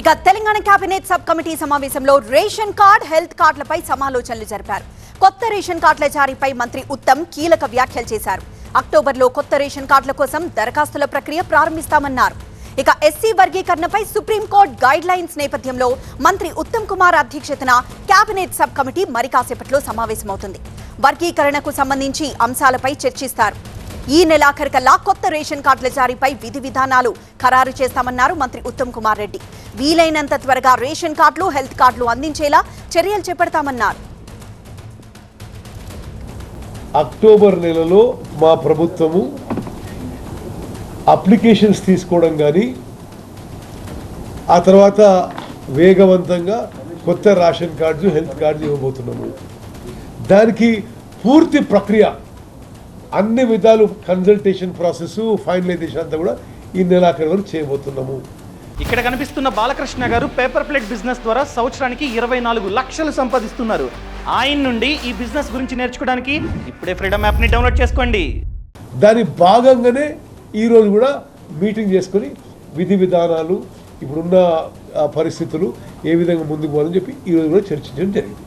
ఇక Telangana cabinet sub committee సమావేశంలో ration card health కార్డులపై సమాలోచనలు జరిపారు. కొత్త రేషన్ కార్డుల జారీపై మంత్రి ఉత్తమ్ కీలక వ్యాఖ్యలు చేశారు. అక్టోబర్లో కొత్త రేషన్ కార్డుల కోసం దరఖాస్తుల ప్రక్రియ ప్రారంభిస్తామన్నారు. ఇక ఎస్సీ వర్గీకరణపై సుప్రీంకోర్టు గైడ్ లైన్స్ నేపథ్యంలో మంత్రి ఉత్తమ్ కుమార్ అధ్యక్షతన కేబినెట్ సబ్ కమిటీ మరి కాసేపట్లో సమావేశమవుతుంది. వర్గీకరణకు సంబంధించి అంశాలపై చర్చిస్తారు. ఈ నెలాఖరికల్లా కొత్త రేషన్ కార్డుల జారీపై విధి విధానాలు ఖరారు చేస్తామన్నారు మంత్రి ఉత్తమ్ కుమార్ రెడ్డి. వీలైనంత త్వరగా రేషన్ కార్డులు హెల్త్ కార్డులు అందించేలా చర్యలు చేపడతామన్నారు. అక్టోబర్ నెలలో మా ప్రభుత్వము అప్లికేషన్స్ తీసుకోవడం కానీ ఆ తర్వాత వేగవంతంగా కొత్త రేషన్ కార్డు హెల్త్ కార్డు ఇవ్వబోతున్నాము. దానికి పూర్తి ప్రక్రియ అన్ని విధాలు కన్సల్టేషన్ ప్రాసెస్ ఫైనలైజేషన్ అంతా కూడా ఈ నెలాఖరు వరకు చేయబోతున్నాము. ఇక్కడ కనిపిస్తున్న బాలకృష్ణ గారు పేపర్ ప్లేట్ బిజినెస్ ద్వారా సంవత్సరానికి ఇరవై నాలుగు లక్షలు సంపాదిస్తున్నారు. ఆయన నుండి ఈ బిజినెస్ గురించి నేర్చుకోవడానికి ఇప్పుడే ఫ్రీడమ్ యాప్ని డౌన్లోడ్ చేసుకోండి. దాని భాగంగానే ఈరోజు కూడా మీటింగ్ చేసుకొని విధి విధానాలు ఇప్పుడున్న పరిస్థితులు ఏ విధంగా ముందుకు పోవాలని చెప్పి ఈరోజు కూడా చర్చించడం జరిగింది.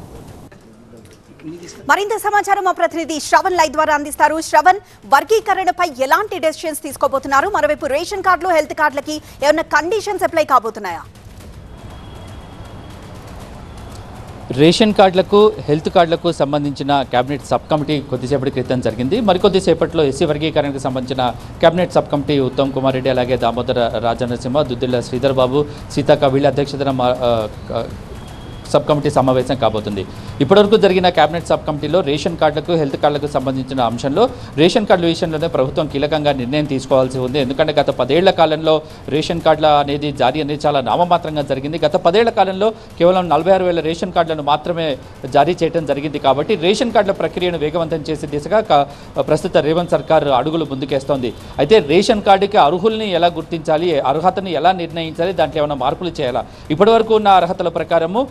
మరింత సమాచారం మా ప్రతినిధి శ్రవణ్ లైవ్ ద్వారా అందిస్తారు. శ్రవణ్ వర్గీకరణపై ఎలాంటి డెసిషన్స్ తీసుకోబోతున్నారు? మరోవైపు రేషన్ కార్డులు హెల్త్ కార్డులకి ఏమైనా కండిషన్స్ అప్లై కాబోతున్నాయా? రేషన్ కార్డులకు హెల్త్ కార్డులకు సంబంధించిన కేబినెట్ సబ్ కమిటీ కొద్దిసేపటి క్రితం జరిగింది. మరికొద్దిసేపట్లో ఎస్సీ వర్గీకరణకు సంబంధించిన cabinet sub committee Uttam Kumar Reddy అలాగే దామోదర రాజనరసింహ దుద్దిల్ల శ్రీధర్ బాబు సీతాక వీళ్ళ అధ్యక్షతన సబ్ కమిటీ సమావేశం కాబోతుంది. ఇప్పటివరకు జరిగిన కేబినెట్ సబ్ కమిటీలో రేషన్ కార్డులకు హెల్త్ కార్డులకు సంబంధించిన అంశంలో రేషన్ కార్డుల విషయంలోనే ప్రభుత్వం కీలకంగా నిర్ణయం తీసుకోవాల్సి ఉంది. ఎందుకంటే గత పదేళ్ళ కాలంలో రేషన్ కార్డుల అనేది జారీ అనేది చాలా నామమాత్రంగా జరిగింది. గత పదేళ్ళ కాలంలో కేవలం నలభై ఆరు వేల రేషన్ కార్డులను మాత్రమే జారీ చేయడం జరిగింది కాబట్టి రేషన్ కార్డుల ప్రక్రియను వేగవంతం చేసే దిశగా ప్రస్తుత రేవంత్ సర్కార్ అడుగులు ముందుకేస్తోంది. అయితే రేషన్ కార్డుకి అర్హుల్ని ఎలా గుర్తించాలి అర్హతని ఎలా నిర్ణయించాలి దాంట్లో ఏమైనా మార్పులు చేయాలా? ఇప్పటివరకు ఉన్న అర్హతల ప్రకారము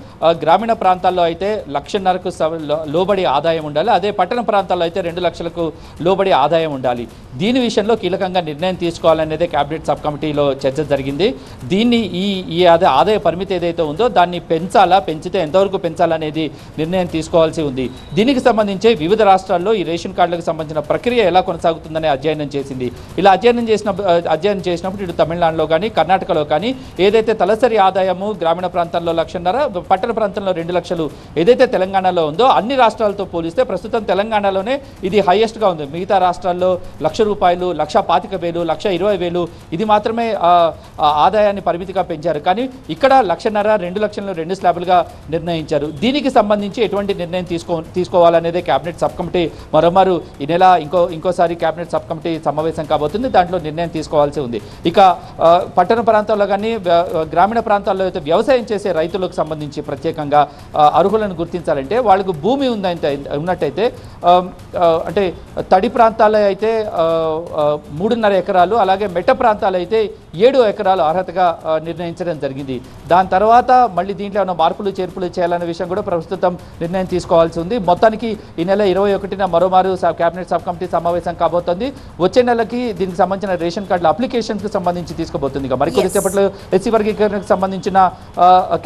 గ్రామీణ ప్రాంతాల్లో అయితే లక్షన్నరకు లోబడి ఆదాయం ఉండాలి. అదే పట్టణ ప్రాంతాల్లో అయితే రెండు లక్షలకు లోబడి ఆదాయం ఉండాలి. దీని విషయంలో కీలకంగా నిర్ణయం తీసుకోవాలనేదే క్యాబినెట్ సబ్ కమిటీలో చర్చ జరిగింది. దీన్ని ఈ ఈ అదే ఆదాయ పరిమితి ఏదైతే ఉందో దాన్ని పెంచాలా పెంచితే ఎంతవరకు పెంచాలనేది నిర్ణయం తీసుకోవాల్సి ఉంది. దీనికి సంబంధించి వివిధ రాష్ట్రాల్లో ఈ రేషన్ కార్డులకు సంబంధించిన ప్రక్రియ ఎలా కొనసాగుతుందనే అధ్యయనం చేసింది. ఇలా అధ్యయనం చేసిన అధ్యయనం చేసినప్పుడు ఇటు తమిళనాడులో కానీ కర్ణాటకలో కానీ ఏదైతే తలసరి ఆదాయము గ్రామీణ ప్రాంతాల్లో లక్షన్నర పట్టణ ప్రాంతంలో రెండు లక్షలు ఏదైతే తెలంగాణలో ఉందో అన్ని రాష్ట్రాలతో పోలిస్తే ప్రస్తుతం తెలంగాణలోనే ఇది హైయెస్ట్గా ఉంది. మిగతా రాష్ట్రాల్లో లక్ష రూపాయలు లక్ష పాతిక వేలు లక్ష ఇరవై వేలు ఇది మాత్రమే ఆదాయాన్ని పరిమితిగా పెంచారు. కానీ ఇక్కడ లక్షన్నర రెండు లక్షలు రెండు స్లాబులుగా నిర్ణయించారు. దీనికి సంబంధించి ఎటువంటి నిర్ణయం తీసుకో తీసుకోవాలనేదే కేబినెట్ సబ్ కమిటీ మరోమారు ఈ నెల ఇంకో ఇంకోసారి కేబినెట్ సబ్ కమిటీ సమావేశం కాబోతుంది. దాంట్లో నిర్ణయం తీసుకోవాల్సి ఉంది. ఇక పట్టణ ప్రాంతాల్లో కానీ గ్రామీణ ప్రాంతాల్లో అయితే వ్యవసాయం చేసే రైతులకు సంబంధించి ప్రత్యేకంగా అర్హులను గుర్తించాలంటే వాళ్ళకు భూమి ఉందంటే ఉన్నట్టయితే అంటే తడి ప్రాంతాలు అయితే మూడున్నర ఎకరాలు అలాగే మెట్ట ప్రాంతాలు అయితే ఏడు ఎకరాలు అర్హతగా నిర్ణయించడం జరిగింది. దాని తర్వాత మళ్ళీ దీంట్లో ఏమైనా మార్పులు చేర్పులు చేయాలనే విషయం కూడా ప్రస్తుతం నిర్ణయం తీసుకోవాల్సి ఉంది. మొత్తానికి ఈ నెల ఇరవై ఒకటిన మరోమారు సబ్ కేబినెట్ సబ్ కమిటీ సమావేశం కాబోతోంది. వచ్చే నెలకి దీనికి సంబంధించిన రేషన్ కార్డుల అప్లికేషన్కి సంబంధించి తీసుకోబోతుంది ఇక మరి కొద్దిసేపట్లో ఎస్సీ వర్గీకరణకు సంబంధించిన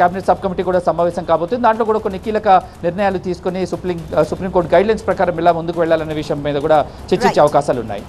కేబినెట్ సబ్ కమిటీ కూడా సమావేశం కాబోతుంది. దాంట్లో కూడా కొన్ని కీలక నిర్ణయాలు తీసుకుని సుప్రీం సుప్రీంకోర్టు గైడ్లైన్స్ ప్రకారం ఇలా ముందుకు వెళ్ళాలనే విషయం మీద కూడా చర్చించే. అవకాశాలు ఉన్నాయి